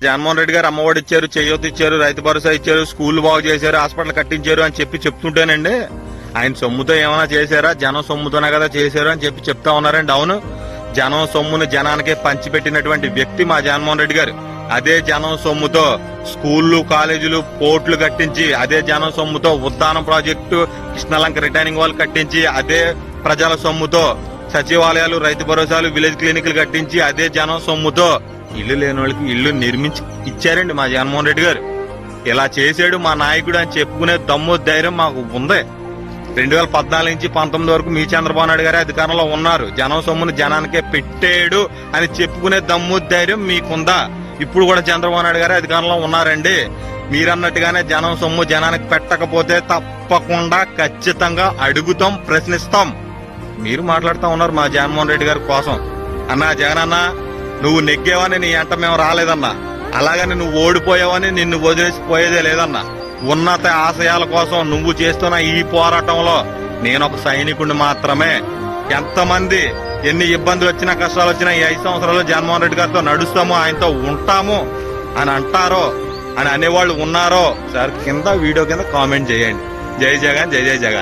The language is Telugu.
జగన్మోహన్ రెడ్డి గారు అమ్మఒడి ఇచ్చారు చేయూత ఇచ్చారు రైతు భరోసా ఇచ్చారు స్కూల్ బాగు చేశారు హాస్పిటల్ కట్టించారు అని చెప్పి చెప్తుంటేనండి ఆయన సొమ్ముతో ఏమైనా చేశారా? జనం సొమ్ముతోనే కదా చేశారు అని చెప్పి చెప్తా ఉన్నారండి. అవును జనం సొమ్మును జనానికే పంచిపెట్టినటువంటి వ్యక్తి మా జగన్మోహన్ రెడ్డి గారు. అదే జనం సొమ్ముతో స్కూళ్ళు కాలేజీలు పోర్ట్లు కట్టించి అదే జనం సొమ్ముతో Uddanam project Krishnalanka retaining wall కట్టించి అదే ప్రజల సొమ్ముతో సచివాలయాలు రైతు భరోసాలు విలేజ్ క్లినిక్లు కట్టించి అదే జనం సొమ్ముతో ఇల్లు లేని వాళ్ళకి ఇల్లు నిర్మించి ఇచ్చారండి మా జగన్మోహన్ రెడ్డి గారు. ఇలా చేసాడు మా నాయకుడు అని చెప్పుకునే దమ్ము ధైర్యం మాకు ఉంది. రెండు వేల పద్నాలుగు నుంచి పంతొమ్మిది వరకు మీ చంద్రబాబు నాయుడు గారే అధికారంలో ఉన్నారు. జనం సొమ్మును జనానికే పెట్టాడు అని చెప్పుకునే దమ్ము ధైర్యం మీకుందా? ఇప్పుడు కూడా చంద్రబాబు నాయుడు గారే అధికారంలో ఉన్నారండి. మీరన్నట్టుగానే జనం సొమ్ము జనానికి పెట్టకపోతే తప్పకుండా ఖచ్చితంగా అడుగుతాం ప్రశ్నిస్తాం. మీరు మాట్లాడుతూ ఉన్నారు మా జగన్మోహన్ రెడ్డి గారి కోసం. అన్నా జగన్ నువ్వు నెగ్గేవని నీ అంట మేము రాలేదన్నా. అలాగని నువ్వు ఓడిపోయావని నిన్ను వదిలేసి పోయేదే లేదన్నా. ఉన్నత ఆశయాల కోసం నువ్వు చేస్తున్న ఈ పోరాటంలో నేను ఒక సైనికుడిని మాత్రమే. ఎంతమంది ఎన్ని ఇబ్బందులు వచ్చినా కష్టాలు వచ్చినా ఈ ఐదు సంవత్సరాలు జగన్మోహన్ రెడ్డి గారితో నడుస్తాము ఆయనతో ఉంటాము అని అంటారో అని అనేవాళ్ళు ఉన్నారో సార్ కింద వీడియో కింద కామెంట్ చేయండి. జై జగన్ జై జై జగన్.